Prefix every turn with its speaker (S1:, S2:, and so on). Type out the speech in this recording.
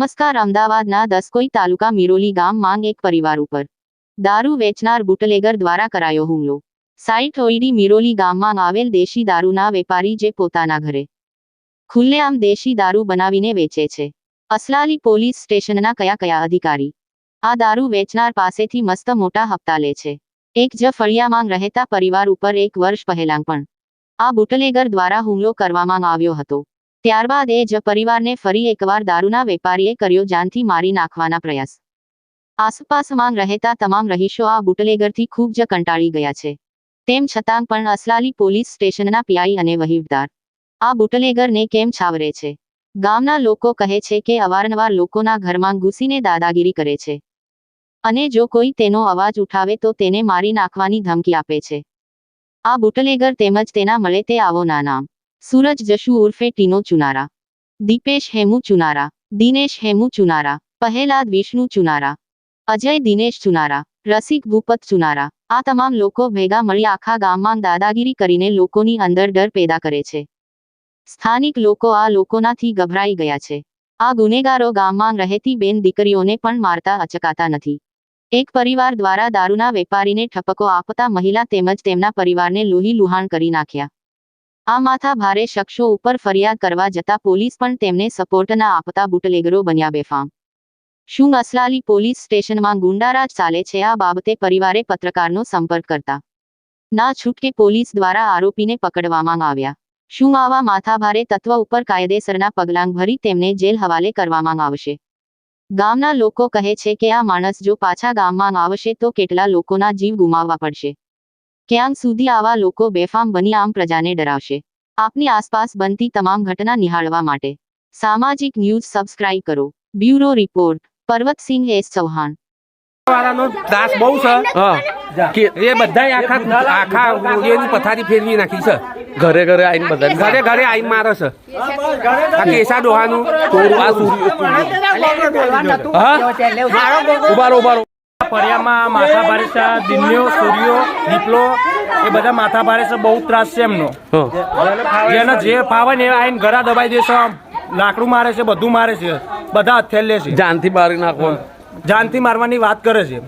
S1: નમસ્કાર, અમદાવાદના દસકોઈ તાલુકા મિરોલી ગામ માંગ એક પરિવાર ઉપર. દારૂ વેચનાર બુટલેગર દ્વારા કરાયો હુમલો. સાઈઠ ઓઈડી મિરોલી ગામમાં આવેલ દેશી દારૂના વેપારી જે પોતાના ઘરે ખુલ્લેઆમ દેશી દારૂ બનાવીને વેચે છે. અસલાલી પોલીસ સ્ટેશનના કયા કયા અધિકારી આ દારૂ વેચનાર પાસેથી મસ્ત મોટા હપ્તા લે છે. એક જ ફળિયામાં રહેતા પરિવાર ઉપર એક વર્ષ પહેલાં પણ આ બુટલેગર દ્વારા હુમલો કરવામાં આવ્યો હતો. ત્યારબાદ એ જ પરિવારને ફરી એકવાર દારૂના વેપારીએ કર્યો જાનથી મારી નાખવાના પ્રયાસ. આસપાસમાં રહેતા તમામ રહીશો આ બુટલેગરથી ખૂબ જ કંટાળી ગયા છે. તેમ છતાં પણ અસલાલી પોલીસ સ્ટેશનના પીઆઈ અને વહીવટદાર. આ બુટલેગરને કેમ છાવરે છે? ગામના લોકો કહે છે કે અવારનવાર લોકોના ઘરમાં ઘૂસીને દાદાગીરી કરે છે. અને જો કોઈ તેનો અવાજ ઉઠાવે તો તેને મારી નાખવાની ધમકી આપે છે. આ બુટલેગર તેમજ તેના મળે તે આવો ના નામ. સૂરજ જશુ ઉર્ફે ટીનો ચુનારા. દીપેશ હેમુ ચુનારા. દિનેશ હેમુ ચુનારા. પહેલાદ વિષ્ણુ ચુનારા. અજય દિનેશ ચુનારા. રસિક ભૂપત ચુનારા. આ તમામ લોકો ભેગા મળી આખા ગામમાં દાદાગીરી કરીને લોકોની અંદર ડર પેદા કરે છે. સ્થાનિક લોકો આ લોકોનાથી ગભરાઈ ગયા છે. આ ગુનેગારો ગામમાં રહેતી બેન દીકરીઓને પણ મારતા અચકાતા નથી. એક પરિવાર દ્વારા દારૂના વેપારીને ઠપકો આપતા મહિલા તેમજ તેમના પરિવારને લોહી લુહાણ કરી નાખ્યા. આ માથા ભારે શખ્સો ઉપર ફરિયાદ કરવા જતા પોલીસ પણ તેમને સપોર્ટ ના આપતા બુટલેગરો બન્યા બેફામ. શું અસલાલી પોલીસ સ્ટેશનમાં ગુંડારાજ ચાલે છે આ બાબતે પરિવારે પત્રકારનો સંપર્ક કરતા. ના છૂટકે પોલીસ દ્વારા આરોપીને પકડવામાં આવ્યા. શું આવા માથાભારે તત્વ ઉપર કાયદેસરના પગલાં ભરી તેમને જેલ હવાલે કરવામાં આવશે? ગામના લોકો કહે છે કે આ માણસ જો પાછા ગામમાં આવશે તો કેટલા લોકોના જીવ ગુમાવવા પડશે. ક્યાંક સુધી આવા લોકો બેફામ બની આમ પ્રજાને ડરાવશે? આપની આસપાસ બનતી તમામ ઘટના નિહાળવા માટે. સામાજિક ન્યૂઝ સબસ્ક્રાઇબ કરો. Bureau report. Parvatsinh S Chauhan.
S2: ત્રાસ બહુ છે. એ બધા આખા આખા પથારી ફેરવી નાખી છે.
S3: ઘરે ઘરે આવીને બધા
S2: ઘરે ઘરે આઈ મારે છે. આ કેસા ડોહાનું?
S3: ચોરું આ સૂર્ય હા ઉભારો ઉભારો
S4: ફળિયામાં માથા ભારે છે દિન્યો સૂર્યો દીપલો એ બધા માથા ભારે છે બહુ ત્રાસ છે એમનો. જેને જે ફાવે ને એ આઈને ઘરા દબાઈ દેશે લાકડું મારે છે બધું મારે છે. બધા હથિયાર લે છે.
S3: જાનથી મારી નાખો
S4: જાનથી મારવાની વાત કરે છે.